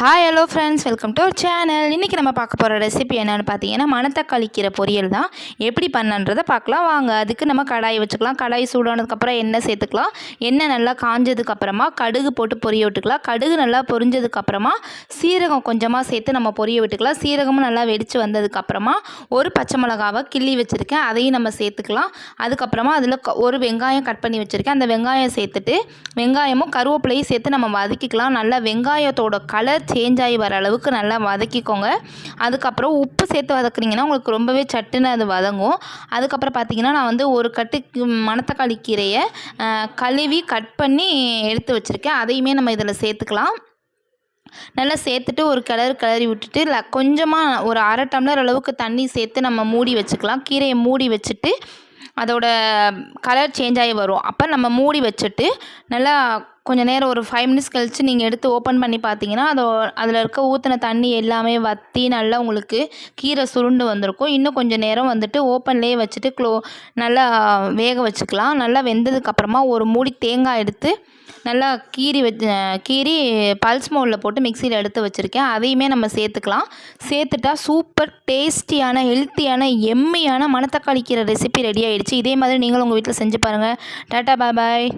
Hi hello friends welcome to our channel இன்றைக்கி நம்ம பார்க்க போகிற ரெசிபி என்னென்னு பார்த்தீங்கன்னா மணத்தக்காளி கீரை பொரியல் தான். எப்படி பண்ணன்றதை பார்க்கலாம். வாங்க அதுக்கு நம்ம கடாய் வச்சுக்கலாம். கடாய் சூடானதுக்கப்புறம் எண்ணெய் சேர்த்துக்கலாம். எண்ணெய் நல்லா காஞ்சதுக்கப்புறமா கடுகு போட்டு பொரிய விட்டுக்கலாம். கடுகு நல்லா பொரிஞ்சதுக்கப்புறமா சீரகம் கொஞ்சமாக சேர்த்து நம்ம பொரிய விட்டுக்கலாம். சீரகமும் நல்லா வெடித்து வந்ததுக்கப்புறமா ஒரு பச்சை மிளகாவை கிள்ளி வச்சுருக்கேன். அதையும் நம்ம சேர்த்துக்கலாம். அதுக்கப்புறமா அதில் ஒரு வெங்காயம் கட் பண்ணி வச்சுருக்கேன். அந்த வெங்காயம் சேர்த்துட்டு வெங்காயமும் கருவேப்பிலையும் சேர்த்து நம்ம வதக்கிக்கலாம். நல்லா வெங்காயத்தோட கலர் சேஞ்ச் ஆகி வர அளவுக்கு நல்லா வதக்கிக்கோங்க. அதுக்கப்புறம் உப்பு சேர்த்து வதக்குறீங்கன்னா உங்களுக்கு ரொம்பவே சட்டுன்னு அது வதங்கும். அதுக்கப்புறம் பார்த்தீங்கன்னா நான் வந்து ஒரு கட்டு மணத்தக்காளி கீரையை கழுவி கட் பண்ணி எடுத்து வச்சுருக்கேன். அதையுமே நம்ம இதில் சேர்த்துக்கலாம். நல்லா சேர்த்துட்டு ஒரு கிளறு கிளறி விட்டுட்டு கொஞ்சமாக ஒரு அரை டம்ளர் அளவுக்கு தண்ணி சேர்த்து நம்ம மூடி வச்சுக்கலாம். கீரையை மூடி வச்சுட்டு அதோட கலர் சேஞ்ச் ஆகி வரும். அப்போ நம்ம மூடி வச்சுட்டு நல்லா கொஞ்சம் நேரம் ஒரு ஃபைவ் மினிட்ஸ் கழித்து நீங்கள் எடுத்து ஓப்பன் பண்ணி பார்த்தீங்கன்னா அதோ அதில் இருக்க ஊற்றின தண்ணி எல்லாமே வற்றி நல்லா உங்களுக்கு கீரை சுருண்டு வந்திருக்கும். இன்னும் கொஞ்சம் நேரம் வந்துட்டு ஓப்பன்லேயே வச்சுட்டு க்ளோ நல்லா வேக வச்சுக்கலாம். நல்லா வெந்ததுக்கப்புறமா ஒரு மூடி தேங்காய் எடுத்து நல்லா கீரி வச்சு கீரி பல்ஸ் மோலில் போட்டு மிக்சியில் எடுத்து வச்சுருக்கேன். அதையுமே நம்ம சேர்த்துக்கலாம். சேர்த்துட்டா சூப்பர் டேஸ்டியான ஹெல்த்தியான எம்மியான மணத்தக்காளி கீரை ரெசிபி ரெடி ஆகிடுச்சு இதே மாதிரி நீங்களும் உங்கள் வீட்டில் செஞ்சு பாருங்கள் டாட்டா பாய் பாய்